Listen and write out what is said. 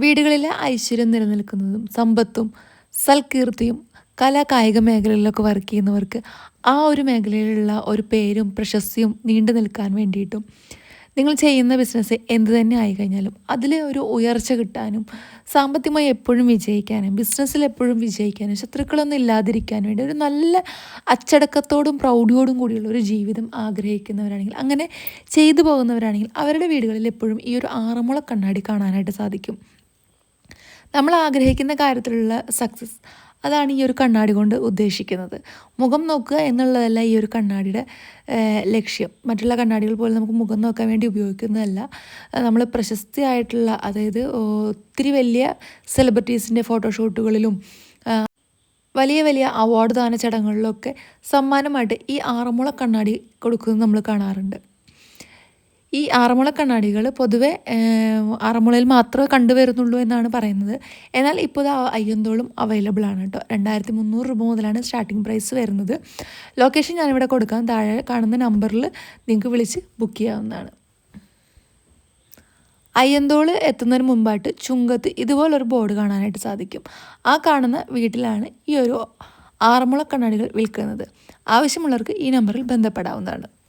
വീടുകളിലെ ഐശ്വര്യം നിലനിൽക്കുന്നതും സമ്പത്തും സൽകീർത്തിയും കലാ കായിക മേഖലകളിലൊക്കെ വർക്ക് ചെയ്യുന്നവർക്ക് ആ ഒരു മേഖലയിലുള്ള ഒരു പേരും പ്രശസ്തിയും നീണ്ടു നിൽക്കാൻ വേണ്ടിയിട്ടും നിങ്ങൾ ചെയ്യുന്ന ബിസിനസ് എന്ത് തന്നെ ആയി കഴിഞ്ഞാലും അതിൽ ഒരു ഉയർച്ച കിട്ടാനും സാമ്പത്തികമായി എപ്പോഴും വിജയിക്കാനും ബിസിനസ്സിൽ എപ്പോഴും വിജയിക്കാനും ശത്രുക്കളൊന്നും ഇല്ലാതിരിക്കാനും വേണ്ടി ഒരു നല്ല അച്ചടക്കത്തോടും പ്രൗഢിയോടും കൂടിയുള്ള ഒരു ജീവിതം ആഗ്രഹിക്കുന്നവരാണെങ്കിൽ അങ്ങനെ ചെയ്തു പോകുന്നവരാണെങ്കിൽ അവരുടെ വീടുകളിൽ എപ്പോഴും ഈ ഒരു ആറന്മുള കണ്ണാടി കാണാനായിട്ട് സാധിക്കും. നമ്മൾ ആഗ്രഹിക്കുന്ന കാര്യത്തിലുള്ള സക്സസ് അതാണ് ഈ ഒരു കണ്ണാടി കൊണ്ട് ഉദ്ദേശിക്കുന്നത്. മുഖം നോക്കുക എന്നുള്ളതല്ല ഈ ഒരു കണ്ണാടിയുടെ ലക്ഷ്യം. മറ്റുള്ള കണ്ണാടികൾ പോലെ നമുക്ക് മുഖം നോക്കാൻ വേണ്ടി ഉപയോഗിക്കുന്നതല്ല. നമ്മൾ പ്രശസ്തിയായിട്ടുള്ള അതായത് ഒത്തിരി വലിയ സെലിബ്രിറ്റീസിന്റെ ഫോട്ടോഷൂട്ടുകളിലും വലിയ വലിയ അവാർഡ് ദാന ചടങ്ങുകളിലൊക്കെ സമ്മാനമായിട്ട് ഈ ആറന്മുള കണ്ണാടി കൊടുക്കുന്നത് നമ്മൾ കാണാറുണ്ട്. ഈ ആറന്മുള കണ്ണാടികൾ പൊതുവെ ആറന്മുളയിൽ മാത്രമേ കണ്ടുവരുന്നുള്ളൂ എന്നാണ് പറയുന്നത്. എന്നാൽ ഇപ്പോൾ ഇത് അയ്യന്തോളും അവൈലബിൾ ആണ് കേട്ടോ. രണ്ടായിരത്തി മുന്നൂറ് രൂപ മുതലാണ് സ്റ്റാർട്ടിംഗ് പ്രൈസ് വരുന്നത്. ലൊക്കേഷൻ ഞാനിവിടെ കൊടുക്കാം. താഴെ കാണുന്ന നമ്പറിൽ നിങ്ങൾക്ക് വിളിച്ച് ബുക്ക് ചെയ്യാവുന്നതാണ്. അയ്യന്തോൾ എത്തുന്നതിന് മുമ്പായിട്ട് ചുങ്കത്ത് ഇതുപോലൊരു ബോർഡ് കാണാനായിട്ട് സാധിക്കും. ആ കാണുന്ന വീട്ടിലാണ് ഈ ഒരു ആറന്മുള കണ്ണാടികൾ വിൽക്കുന്നത്. ആവശ്യമുള്ളവർക്ക് ഈ നമ്പറിൽ ബന്ധപ്പെടാവുന്നതാണ്.